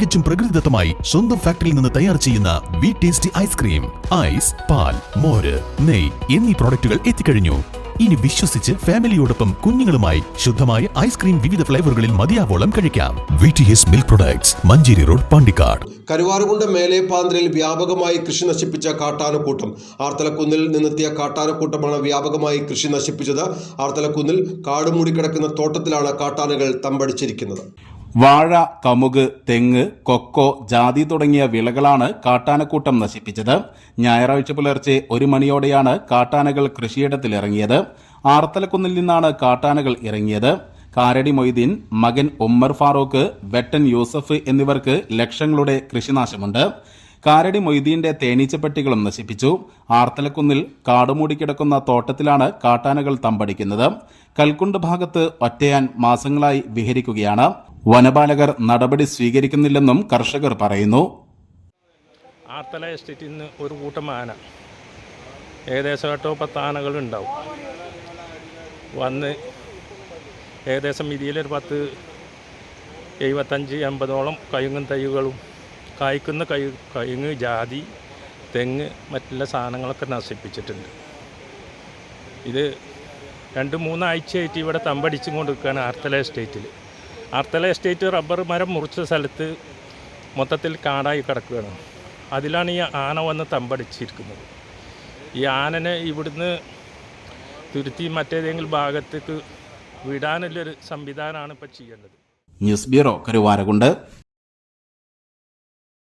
തികച്ചും പ്രകൃതിദത്തമായി സ്വന്തം ഫാക്ടറിയിൽ നിന്ന് തയ്യാർ ചെയ്യുന്ന വി ടേസ്റ്റി ഐസ്ക്രീം ഐസ് പാൽ മോര് നെയ് എന്നീ പ്രോഡക്റ്റുകൾ എത്തിക്കഴിഞ്ഞു. ഇനി വിശ്വസിച്ച് ഫാമിലിയോടൊപ്പം കുഞ്ഞുങ്ങളുമായി ശുദ്ധമായ ഐസ്ക്രീം വിവിധ ഫ്ലേവറുകളിൽ മതിയാവോളം കഴിക്കാം. V T S milk products Manjeri road Pandikkad. Karuvarakundu മേലേപ്പാന്തലിൽ വ്യാപകമായി കൃഷി നശിപ്പിച്ച കാട്ടാനക്കൂട്ടം. ആർത്തലക്കുന്നിൽ നിന്നെത്തിയ കാട്ടാനക്കൂട്ടമാണ് വ്യാപകമായി കൃഷി നശിപ്പിച്ചത്. ആർത്തലക്കുന്നിൽ കാടുമൂടി കിടക്കുന്ന തോട്ടത്തിലാണ് കാട്ടാനകൾ തമ്പടിച്ചിരിക്കുന്നത്. വാഴ കമുക് തെങ്ങ് കൊക്കോ ജാതി തുടങ്ങിയ വിളകളാണ് കാട്ടാനക്കൂട്ടം നശിപ്പിച്ചത്. ഞായറാഴ്ച പുലർച്ചെ ഒരു മണിയോടെയാണ് കാട്ടാനകൾ കൃഷിയിടത്തിലിറങ്ങിയത്. ആർത്തലക്കുന്നിൽ നിന്നാണ് കാട്ടാനകൾ ഇറങ്ങിയത്. കാരടി മൊയ്തീൻ മകൻ ഉമ്മർ ഫാറൂഖ് വെട്ടൻ യൂസഫ് എന്നിവർക്ക് ലക്ഷങ്ങളുടെ കൃഷിനാശമുണ്ട്. കാരടി മൊയ്തീന്റെ തേനീച്ചപ്പെട്ടികളും നശിപ്പിച്ചു. ആർത്തലക്കുന്നിൽ കാടുമൂടി കിടക്കുന്ന തോട്ടത്തിലാണ് കാട്ടാനകൾ തമ്പടിക്കുന്നത്. കൽക്കുണ്ട് ഭാഗത്ത് ഒറ്റയാൻ മാസങ്ങളായി വിഹരിക്കുകയാണ്. വനപാലകർ നടപടി സ്വീകരിക്കുന്നില്ലെന്നും കർഷകർ പറയുന്നു. ആർത്തല എസ്റ്റേറ്റിൽ നിന്ന് ഒരു കൂട്ടം ആന. ഏകദേശം എട്ടോ പത്ത് ആനകൾ ഉണ്ടാവും വന്ന് ഏകദേശം ഇതിലൊരു പത്ത് എഴുപത്തഞ്ച് എൺപതോളം കയുങ്ങും തൈകളും കായ്ക്കുന്ന കയു കയുങ്ങ് ജാതി തെങ്ങ് മറ്റുള്ള സാധനങ്ങളൊക്കെ നശിപ്പിച്ചിട്ടുണ്ട്. ഇത് രണ്ട് മൂന്നാഴ്ചയായിട്ട് ഇവിടെ തമ്പടിച്ചും കൊണ്ടിരിക്കുകയാണ് ആർത്തല എസ്റ്റേറ്റിൽ ആർത്തല എസ്റ്റേറ്റ് റബ്ബർ മരം മുറിച്ച സ്ഥലത്ത് മൊത്തത്തിൽ കാടായി കിടക്കുകയാണ്. അതിലാണ് ഈ ആന വന്ന് തമ്പടിച്ചിരിക്കുന്നത്. ഈ ആനനെ ഇവിടുന്ന് തുരുത്തി മറ്റേതെങ്കിലും ഭാഗത്തേക്ക് വിടാനുള്ളൊരു സംവിധാനമാണ് ഇപ്പോൾ ചെയ്യേണ്ടത് ന്യൂസ് ബ്യൂറോ കരുവാരകുണ്ട്.